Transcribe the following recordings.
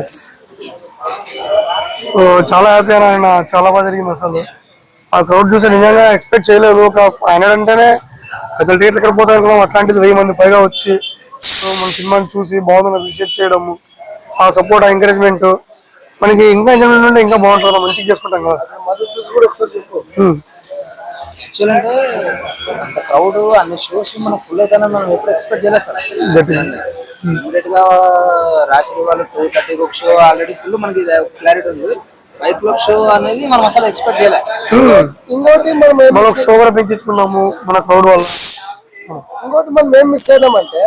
Yes చాలా happy అని ఆయన చాలా బాగా జరిగింది అసలు. ఆ క్రౌడ్ చూసి నిజంగా ఎక్స్పెక్ట్ చేయలేదు. ఒక ఫైవ్ హండ్రెడ్ అంటేనే పెద్ద థియేటర్ ఎక్కడ పోతారు అనుకున్నాం. అట్లాంటిది వెయ్యి మంది పైగా వచ్చి సో మన సినిమాని చూసి బాగుందని విజిట్ చేయడము ఆ సపోర్ట్ ఆ ఎంకరేజ్మెంట్ మనకి ఇంకా ఎంజాయ్మెంట్ ఉంటే ఇంకా బాగుంటుంది. మంచిగా చేసుకుంటాం కదా. Hmm. యాక్చువల్ అంటే అంత క్రౌడ్ అన్ని షోస్ మనం ఫుల్ అవుతానని మనం ఎప్పుడు ఎక్స్పెక్ట్ చేయలేదు సార్. ఇమీడియట్గా రాసిన వాళ్ళు two thirty show already full మనకి క్లారిటీ ఉంది. ఫైవ్ షో అనేది మనం అసలు ఎక్స్పెక్ట్ చేయలేదు ఇంకోటి మనం పెంచుకున్నాము మన క్రౌడ్ వల్ల ఇంకోటి మనం ఏం మిస్ అయినామంటే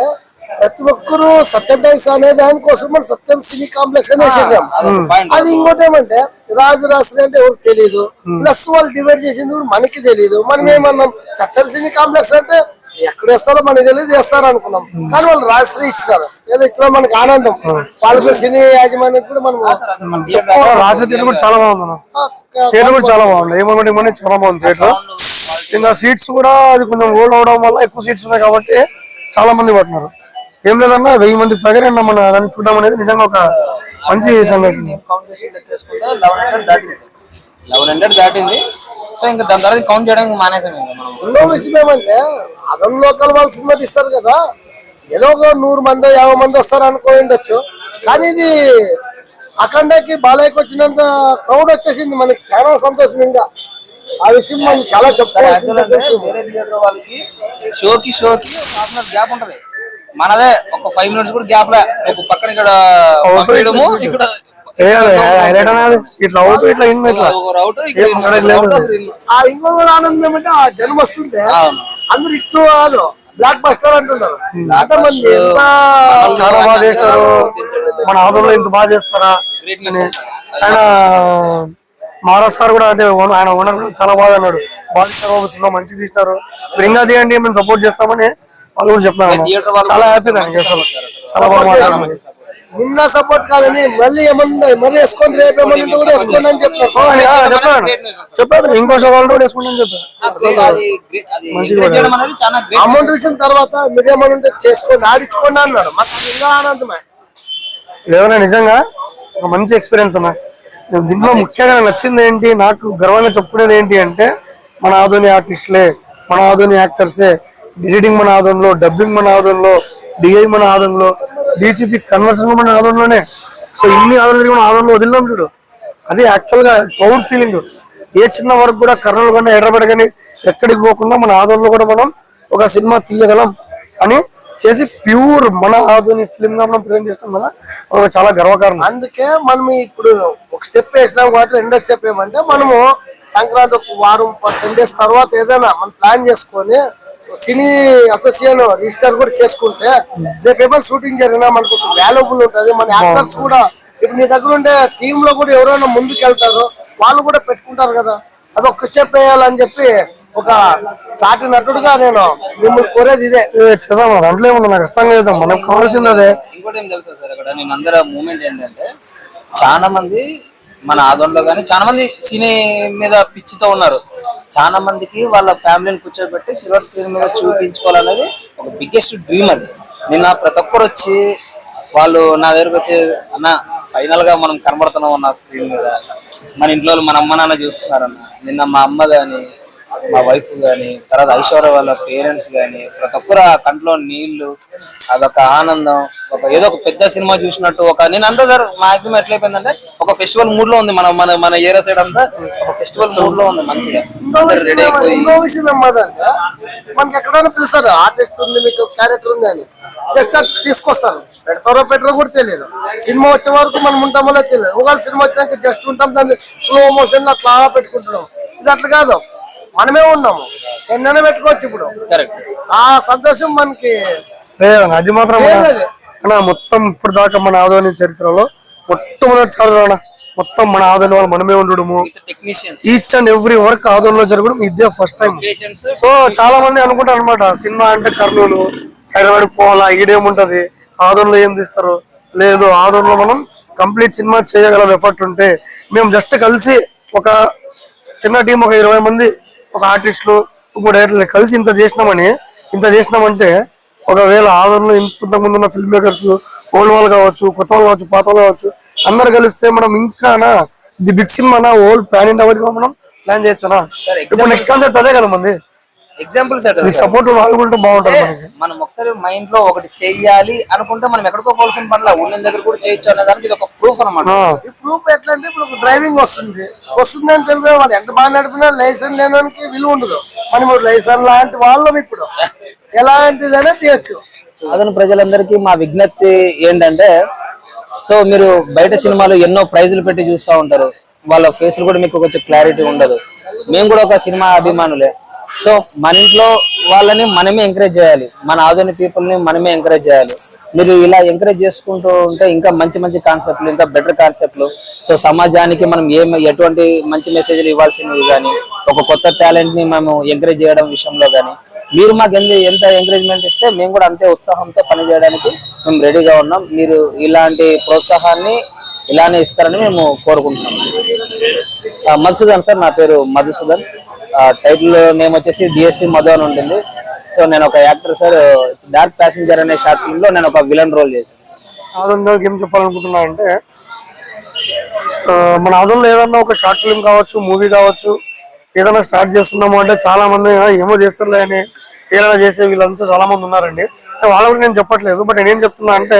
ప్రతి ఒక్కరు సత్యం టైమ్స్ అనే దానికోసం మనం సత్యం సినీ కాంప్లెక్స్ అని అదొక పాయింట్ అది ఇంకోటి ఏమంటే రాజు రాసిన అంటే ఎవరికి తెలియదు ప్లస్ వాళ్ళు డివైడ్ చేసింది కూడా మనకి తెలియదు మనం ఏమన్నాం సత్యం సినీ కాంప్లెక్స్ అంటే ఎక్కడ వేస్తారో మనకి తెలియదు వేస్తారు అనుకున్నాం. కానీ వాళ్ళు రాజశ్రీ ఇచ్చినారు. ఏదో ఇచ్చినా మనకి ఆనందం. వాళ్ళ సినీ యాజమాన్యం కూడా మనం రాసే థియేటర్ కూడా చాలా బాగుంది. థియేటర్ కూడా చాలా బాగుంది. ఏమనుకుంటే ఏమని చాలా బాగుంది థియేటర్ ఇంకా సీట్స్ కూడా అది కొంచెం ఓల్డ్ అవడం వల్ల ఎక్కువ సీట్స్ ఉన్నాయి కాబట్టి చాలా మంది పడుతున్నారు ఏం లేదన్నా వెయ్యి మంది పైగా మన దాన్ని చూడడం అనేది నిజంగా ఒక మంచి సంఘటన. లెవెన్ హండ్రెడ్ దాటింది. సో ఇంకా దాని తర్వాత కౌంట్ చేయడానికి మానేసాం ఇంకా మనం. రెండో విషయం ఏమంటే అదర్ లోకల్ వాళ్ళు సినిమా తీస్తారు కదా. ఏదో ఒక నూరు మంది యాభై మంది వస్తారు అనుకో ఉండొచ్చు. కానీ ఇది అఖండకి బాలయ్యకి వచ్చినంత క్రౌడ్ వచ్చేసింది. మనకి చాలా సంతోషం ఇంకా ఆ విషయం మనం చాలా వాళ్ళకి షోకి షోకి హాఫ్ అన్ గ్యాప్ ఉంటది. మనదే ఒక ఫైవ్ మినిట్స్ కూడా గ్యాప్ లే. ఒక పక్కన ఇక్కడ పంపించడము ఇక్కడ ఇట్లా ఇట్లా ఇట్లా. ఆ ఇంకొక ఆనందం ఏమంటే ఆ జనం వస్తుంటే. అందరు ఇట్టు కాదు బ్లాక్ బస్టర్ అంటున్నారు. ఎంత చాలా బాగా చేస్తారు. మన ఆదంలో ఇంత బాగా చేస్తారా. ఆయన మహారాజ్ సార్ కూడా అంటే ఆయన ఓనర్ కూడా చాలా బాగా అన్నాడు. బాగా మంచిగా తీస్తారు. మీరు ఇంకా తీయండి మేము సపోర్ట్ చేస్తామని వాళ్ళు కూడా చెప్తున్నారు చాలా హ్యాపీ దానికి అసలు. చాలా బాగా నిన్న సపోర్ట్ కాదని మళ్ళీ ఏమన్నా మరి వేసుకోండి రేపు ఏమన్నా కూడా వేసుకోండి అని చెప్పారు. చెప్పాడు చెప్పాడు. ఇంకో వాళ్ళు కూడా చెప్పారు. అనేది చాలా గ్రేట్ అమౌంట్ విషయం తర్వాత మీరేమన్నా ఉంటే చేసుకోండి ఆడించుకోండి అన్నాడు. మాకు అది ఇంకా ఆనందమే. ఏమైనా నిజంగా? ఒక మంచి ఎక్స్పీరియన్స్ అన్న. దీంట్లో ముఖ్యంగా నాకు నచ్చింది ఏంటి నాకు గర్వంగా చెప్పుకునేది ఏంటి అంటే మన ఆధుని ఆర్టిస్టులే మన ఆధుని యాక్టర్సే ఎడిటింగ్ మన ఆదంలో డబ్బింగ్ మన ఆదంలో డిఐ మన ఆదంలో డిసిపి కన్వర్షన్ మన ఆదరణలోనే. సో ఇన్ని ఆదంలో మన ఆదంలో వదిలినాం చూడు. అది యాక్చువల్గా ప్రౌడ్ ఫీలింగ్ ఏ చిన్న వరకు కూడా కర్నూలు కానీ హైదరాబాద్ కానీ ఎక్కడికి పోకుండా మన ఆదంలో కూడా మనం ఒక సినిమా తీయగలం అని చేసి ప్యూర్ మన ఆధుని ఫిల్మ్గా మనం ప్రేమ చేస్తాం కదా. అది చాలా గర్వకారణం. అందుకే మనం ఇప్పుడు ఒక స్టెప్ వేసినాం కాబట్టి రెండో స్టెప్ ఏమంటే మనము సంక్రాంతి ఒక వారం టెన్ డేస్ తర్వాత ఏదైనా మనం ప్లాన్ చేసుకొని సినీ అసోసియేషన్ రిజిస్టర్ కూడా చేసుకుంటే రేపు ఏమైనా షూటింగ్ జరిగినా మనకు వాల్యుబుల్ ఉంటుంది. మన యాక్టర్స్ కూడా ఇప్పుడు నీ దగ్గర ఉండే టీమ్లో కూడా ఎవరైనా ముందుకు వెళ్తారో వాళ్ళు కూడా పెట్టుకుంటారు కదా. అది ఒక స్టెప్ వేయాలని చెప్పి ఒక సాటి నటుడుగా నేను మిమ్మల్ని కోరేది ఇదే. ఏ, చేసాం దాంట్లో ఏముంది? నాకు ఇష్టంగా చేద్దాం మనకు కావాల్సింది అదే. ఇంకోటి ఏం తెలుసా సార్? ఇక్కడ నేను అందరూ మూమెంట్ ఏంటంటే చాలా మంది మన ఆదంలో కానీ చాలా మంది సినీ మీద పిచ్చితో ఉన్నారు. చాలా మందికి వాళ్ళ ఫ్యామిలీని కూర్చోబెట్టి సిల్వర్ స్క్రీన్ మీద చూపించుకోవాలనేది ఒక బిగ్గెస్ట్ డ్రీమ్ అది. నిన్న ప్రతి ఒక్కరు వచ్చి వాళ్ళు నా దగ్గరకు వచ్చి అన్న ఫైనల్గా మనం కనబడుతున్నాం అన్న స్క్రీన్ మీద. మన ఇంట్లో మన అమ్మ నాన్న చూస్తున్నారన్న. నిన్న మా అమ్మ కానీ మా వైఫ్ గాని తర్వాత ఐశ్వర్య వాళ్ళ పేరెంట్స్ గాని ప్రతి ఒక్కరు ఆ కంట్లో నీళ్ళు అదొక ఆనందం ఒక ఏదో ఒక పెద్ద సినిమా చూసినట్టు ఒక నేను అంతా సార్ మాక్సిమం ఎట్లయిపోయిందంటే ఒక ఫెస్టివల్ మూడ్లో ఉంది మన మన మన ఏరియా సైడ్ అంతా ఒక ఫెస్టివల్ మూడ్లో ఉంది మంచిగా. రెడీ అయిపోయి. ఇంకో విషయం మనకి ఎక్కడైనా పిలుస్తారు ఆర్టిస్ట్ ఉంది మీకు క్యారెక్టర్ ఉంది అని. జస్ట్ తీసుకొస్తారు. పెడతారో పెట్టరో కూడా తెలియదు సినిమా వచ్చే వరకు మనం ఉంటామో లేదో తెలియదు ఒకవేళ సినిమా వచ్చినాక జస్ట్ ఉంటాం దాన్ని స్లో మోషన్ అట్లా పెట్టుకుంటున్నాం. ఇది అట్లా కాదు. మనమే ఉన్నాము. ఎన్నైనా పెట్టుకోవచ్చు ఇప్పుడు. ఆ సంతోషం మనకి అది మాత్రం మొత్తం ఇప్పుడు దాకా మన ఆదోని చరిత్రలో మొట్టమొదటిసారి మొత్తం మన ఆదోని వాళ్ళు మనమే ఉండడము. ఈచ్ అండ్ ఎవ్రీ వర్క్ ఆదోనిలో జరగడం ఇదే ఫస్ట్ టైం సో చాలా మంది అనుకుంటారు అనమాట సినిమా అంటే కర్నూలు హైదరాబాద్ పోవాలా ఈడేముంటది ఆదోన్లో ఏం తీస్తారు? లేదు ఆదోన్లో మనం కంప్లీట్ సినిమా చేయగలం ఎఫర్ట్ ఉంటే మేము జస్ట్ కలిసి ఒక చిన్న టీం ఒక ఇరవై మంది ఒక ఆర్టిస్టులు ఇంకో డైరెక్టర్లు కలిసి ఇంత చేసినామని ఇంత చేసినామంటే ఒకవేళ ఆదోన్లో ఇంతకు ముందు ఉన్న ఫిల్మ్ మేకర్స్ ఓల్డ్ వాళ్ళు కావచ్చు కొత్త వాళ్ళు కావచ్చు పాత వాళ్ళు కావచ్చు అందరు కలిస్తే మనం ఇంకా the big cinema old plan ఇంట్ అవ్వదు మనం ప్లాన్ చేయొచ్చునా Sir, ఇప్పుడు నెక్స్ట్ కాన్సెప్ట్ అదే కదా మంది. ఎగ్జాంపుల్ సార్ ఈ సపోర్ట్ వాళ్ళకుంటే బాగుంటుంది మనం ఒకసారి మైండ్లో ఒకటి చెయ్యాలి అనుకుంటే మనం ఎక్కడికో పోవాల్సిన పనిలా ఉన్న దగ్గర కూడా చేయొచ్చు అనే దానికి ఇది ఒక ప్రూఫ్ అనమాట ఈ ప్రూఫ్ ఎట్లా అంటే ఇప్పుడు డ్రైవింగ్ వస్తుంది. వస్తుంది అని తెలియదు వాడు ఎంత బాగా నడిపినా లైసెన్స్ లేనికి విలువ ఉండదు. మనం ఇప్పుడు లైసెన్స్ లాంటి వాళ్ళం ఇప్పుడు. ఎలాంటిదైనా తీయచ్చు. సాధారణ ప్రజలందరికీ మా విజ్ఞప్తి ఏంటంటే సో మీరు బయట సినిమాలు ఎన్నో ప్రైజులు పెట్టి చూస్తూ ఉంటారు. వాళ్ళ ఫేస్లు కూడా మీకు కొంచెం క్లారిటీ ఉండదు. మేము కూడా ఒక సినిమా అభిమానులే. సో మన ఇంట్లో వాళ్ళని మనమే ఎంకరేజ్ చేయాలి. మన ఆధునిక పీపుల్ని మనమే ఎంకరేజ్ చేయాలి. మీరు ఇలా ఎంకరేజ్ చేసుకుంటూ ఉంటే ఇంకా మంచి మంచి కాన్సెప్ట్లు ఇంకా బెటర్ కాన్సెప్ట్లు సో సమాజానికి మనం ఏ ఎటువంటి మంచి మెసేజ్లు ఇవ్వాల్సినవి కానీ ఒక కొత్త టాలెంట్ని మేము ఎంకరేజ్ చేయడం విషయంలో కానీ మీరు మాకు ఎంత ఎంత ఎంకరేజ్మెంట్ ఇస్తే మేము కూడా అంతే ఉత్సాహంతో పని చేయడానికి మేము రెడీగా ఉన్నాం. మీరు ఇలాంటి ప్రోత్సాహాన్ని ఇలానే ఇస్తారని మేము కోరుకుంటున్నాం. మధుసూదన్ సార్ నా పేరు మధుసూదన్. టైటిల్ నేమ్ వచ్చేసి డిఎస్పి మధు అని ఉంటుంది సో నేను ఒక యాక్టర్ సార్ డార్క్ ప్యాసింజర్ అనే షార్ట్ ఫిల్మ్లో నేను ఒక విలన్ రోల్ చేశాను. ఆదంలో ఏం చెప్పాలనుకుంటున్నా అంటే మన ఆదంలో ఏదన్నా ఒక షార్ట్ ఫిల్మ్ కావచ్చు మూవీ కావచ్చు ఏదైనా స్టార్ట్ చేస్తున్నాము అంటే చాలా మంది ఏమో చేస్తారులే అని ఏదైనా చేసే వీళ్ళంతా చాలా మంది ఉన్నారండి. వాళ్ళ గురించి నేను చెప్పట్లేదు బట్ నేనేం చెప్తున్నా అంటే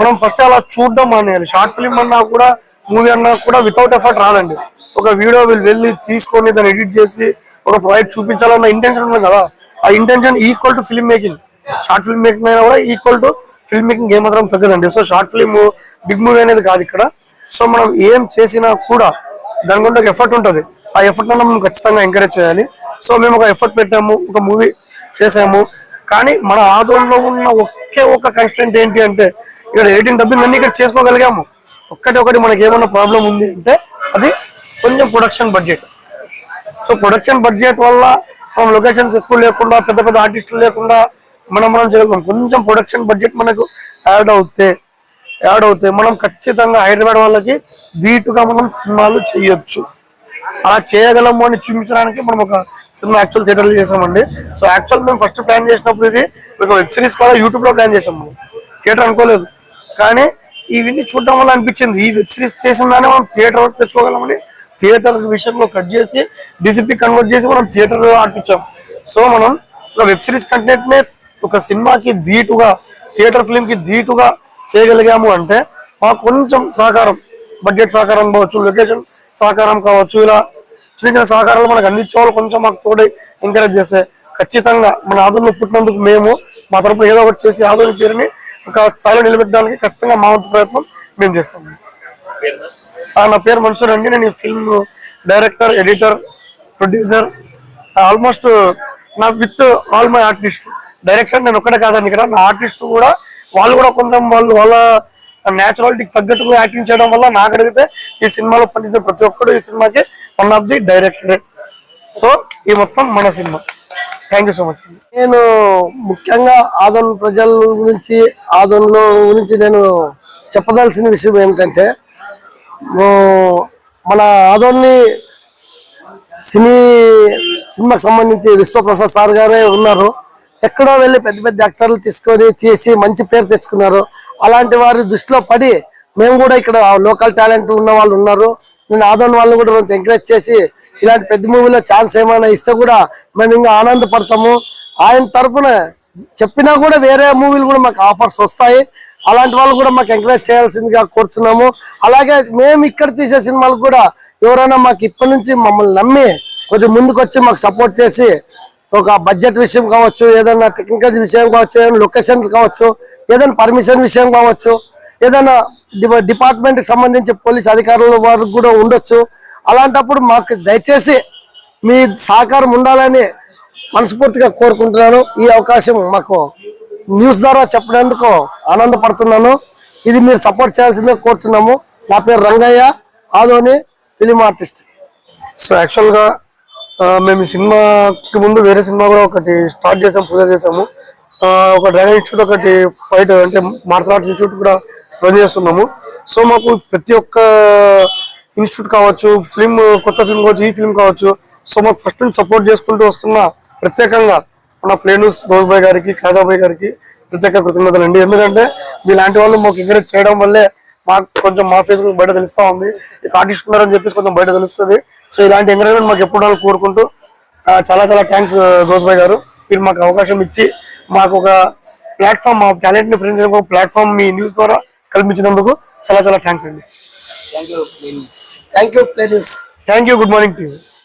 మనం ఫస్ట్ అలా చూడడం మానేయాలి. షార్ట్ ఫిల్మ్ అన్నా కూడా మూవీ అన్నా కూడా వితౌట్ ఎఫర్ట్ రాదండి. ఒక వీడియో వీళ్ళు వెళ్ళి తీసుకొని దాన్ని ఎడిట్ చేసి ఒక ప్రాజెక్ట్ చూపించాలన్న ఇంటెన్షన్ ఉంది కదా ఆ intention equal to film making short film making అయినా కూడా ఈక్వల్ టు ఫిల్మ్ మేకింగ్ ఏమాత్రం తగ్గదండి. So short film big movie అనేది కాదు ఇక్కడ. సో మనం ఏం చేసినా కూడా దాని గురించి ఒక ఎఫర్ట్ ఉంటుంది. ఆ ఎఫర్ట్ మనం ఖచ్చితంగా ఎంకరేజ్ చేయాలి. సో మేము ఒక ఎఫర్ట్ పెట్టాము ఒక మూవీ చేసాము. కానీ మన ఆదోళనలో ఉన్న ఒకే ఒక కన్స్టెంట్ ఏంటి అంటే ఇక్కడ ఎయిటీన్ డబ్బింగ్ అన్ని ఇక్కడ చేసుకోగలిగాము. ఒక్కటొకటి మనకి ఏమన్నా ప్రాబ్లం ఉంది అంటే అది కొంచెం production budget so production budget వల్ల మనం లొకేషన్స్ ఎక్కువ లేకుండా పెద్ద పెద్ద ఆర్టిస్టులు లేకుండా మనం మనం చేయగలుగుతాం. కొంచెం ప్రొడక్షన్ బడ్జెట్ మనకు యాడ్ అవుతే యాడ్ అవుతే మనం ఖచ్చితంగా హైదరాబాద్ వాళ్ళకి ధీటుగా మనం సినిమాలు చేయొచ్చు. అలా చేయగలము అని చూపించడానికి మనం ఒక సినిమా యాక్చువల్ థియేటర్లు చేసామండి సో యాక్చువల్ మేము ఫస్ట్ ప్లాన్ చేసినప్పుడు ఇది ఒక వెబ్ సిరీస్ కూడా యూట్యూబ్లో ప్లాన్ చేసాము థియేటర్ అనుకోలేదు. కానీ ఇవన్నీ చూడడం వల్ల అనిపించింది. ఈ వెబ్ సిరీస్ చేసిన దాన్ని మనం థియేటర్ వరకు తెచ్చుకోగలమని థియేటర్ విషయంలో కట్ చేసి డిసిపి కన్వర్ట్ చేసి మనం థియేటర్ ఆడిపించాం సో మనం ఒక వెబ్ సిరీస్ కంటెంట్ నే ఒక సినిమాకి ధీటుగా థియేటర్ ఫిల్మ్కి ధీటుగా చేయగలిగాము అంటే మాకు కొంచెం సహకారం బడ్జెట్ సహకారం కావచ్చు లొకేషన్ సహకారం కావచ్చు ఇలా చిన్న చిన్న సహకారాలు మనకు అందించే వాళ్ళు కొంచెం మాకు తోడై ఎంకరేజ్ చేస్తే ఖచ్చితంగా మన ఆదోళనలో పుట్టినందుకు మేము మా తరపున ఏదో ఒకటి చేసి ఆదోని పేరుని ఒక స్థాయిలో నిలబెట్టడానికి ఖచ్చితంగా మా వంతు ప్రయత్నం మేము చేస్తాము ఆ, నా పేరు మనుషులు అండి. నేను film director editor producer almost నా with all my artist direction నేను ఒక్కడే కాదండి ఇక్కడ. నా ఆర్టిస్ట్ కూడా వాళ్ళు కూడా కొంచెం వాళ్ళు వాళ్ళ న్యాచురాలిటీకి తగ్గట్టుగా యాక్టింగ్ చేయడం వల్ల నాకు అడిగితే ఈ సినిమాలో పనిచేసిన ప్రతి ఒక్కరు ఈ సినిమాకి వన్ ఆఫ్ ది డైరెక్టరే సో ఈ మొత్తం మన cinema thank you so much. నేను ముఖ్యంగా ఆదోన్ ప్రజల గురించి ఆదోన్లో గురించి నేను చెప్పదలసిన విషయం ఏమిటంటే మన ఆదోన్ని సినీ సినిమాకి సంబంధించి విశ్వప్రసాద్ సార్ గారే ఉన్నారు. ఎక్కడో వెళ్ళి పెద్ద పెద్ద యాక్టర్లు తీసుకొని తీసి మంచి పేరు తెచ్చుకున్నారు. అలాంటి వారి దృష్టిలో పడి మేము కూడా ఇక్కడ లోకల్ టాలెంట్ ఉన్న వాళ్ళు ఉన్నారు. నేను ఆదోన్ వాళ్ళని కూడా ఎంకరేజ్ చేసి ఇలాంటి పెద్ద మూవీలో ఛాన్స్ ఏమైనా ఇస్తే కూడా మేము ఇంకా ఆనందపడతాము. ఆయన తరపున చెప్పినా కూడా వేరే మూవీలు కూడా మాకు ఆఫర్స్ వస్తాయి. అలాంటి వాళ్ళు కూడా మాకు ఎంకరేజ్ చేయాల్సిందిగా కోరుతున్నాము అలాగే మేము ఇక్కడ తీసే సినిమాలు కూడా ఎవరైనా మాకు ఇప్పటి నుంచి మమ్మల్ని నమ్మి కొద్దిగా ముందుకొచ్చి మాకు సపోర్ట్ చేసి ఒక బడ్జెట్ విషయం కావచ్చు ఏదైనా టెక్నికల్ విషయం కావచ్చు ఏదైనా లొకేషన్ కావచ్చు ఏదైనా పర్మిషన్ విషయం కావచ్చు ఏదైనా డిపా- సంబంధించి పోలీస్ అధికారుల వారికి కూడా ఉండొచ్చు. అలాంటప్పుడు మాకు దయచేసి మీ సహకారం ఉండాలని మనస్ఫూర్తిగా కోరుకుంటున్నాను. ఈ అవకాశం మాకు న్యూస్ ద్వారా చెప్పినందుకు ఆనందపడుతున్నాను. ఇది మీరు సపోర్ట్ చేయాల్సిందే కోరుతున్నాము. నా పేరు Rangaiah Adoni film artist. So యాక్చువల్గా మేము ఈ సినిమాకి ముందు వేరే సినిమా కూడా ఒకటి స్టార్ట్ చేసాం పూజ చేసాము. ఒక డ్రాగన్ ఇన్స్టిట్యూట్ ఒకటి ఫైట్ అంటే మార్షల్ ఆర్ట్స్ ఇన్స్టిట్యూట్ కూడా రన్ చేస్తున్నాము. సో మాకు ప్రతి ఒక్క ఇన్స్టిట్యూట్ కావచ్చు ఫిల్మ్ కొత్త ఫిల్మ్ కావచ్చు ఈ ఫిల్మ్ కావచ్చు. సో మాకు ఫస్ట్ నుంచి సపోర్ట్ చేసుకుంటూ వస్తున్న ప్రత్యేకంగా మన ప్లేనూస్ గౌస్బాయ్ గారికి కాజాబాయ్ గారికి ప్రత్యేక కృతజ్ఞతలు అండి. ఎందుకంటే మీలాంటి వాళ్ళు మాకు ఎంకరేజ్ చేయడం వల్లే మాకు కొంచెం మా ఫేస్ బయట తెలుస్తా ఉంది. ఆర్టిస్ట్ ఉన్నారని చెప్పేసి కొంచెం బయట తెలుస్తుంది. సో ఇలాంటి ఎంకరేజ్మెంట్ మాకు ఎప్పుడు కోరుకుంటూ చాలా చాలా థ్యాంక్స్ గోస్బాయ్ గారు. మీరు మాకు అవకాశం ఇచ్చి మాకు ఒక ప్లాట్ఫామ్ మా టాలెంట్ని ప్రెజెంట్ ప్లాట్ఫామ్ మీ న్యూస్ ద్వారా కల్పించినందుకు చాలా చాలా థ్యాంక్స్ అండి. Thank you, Thank you. Good morning to you.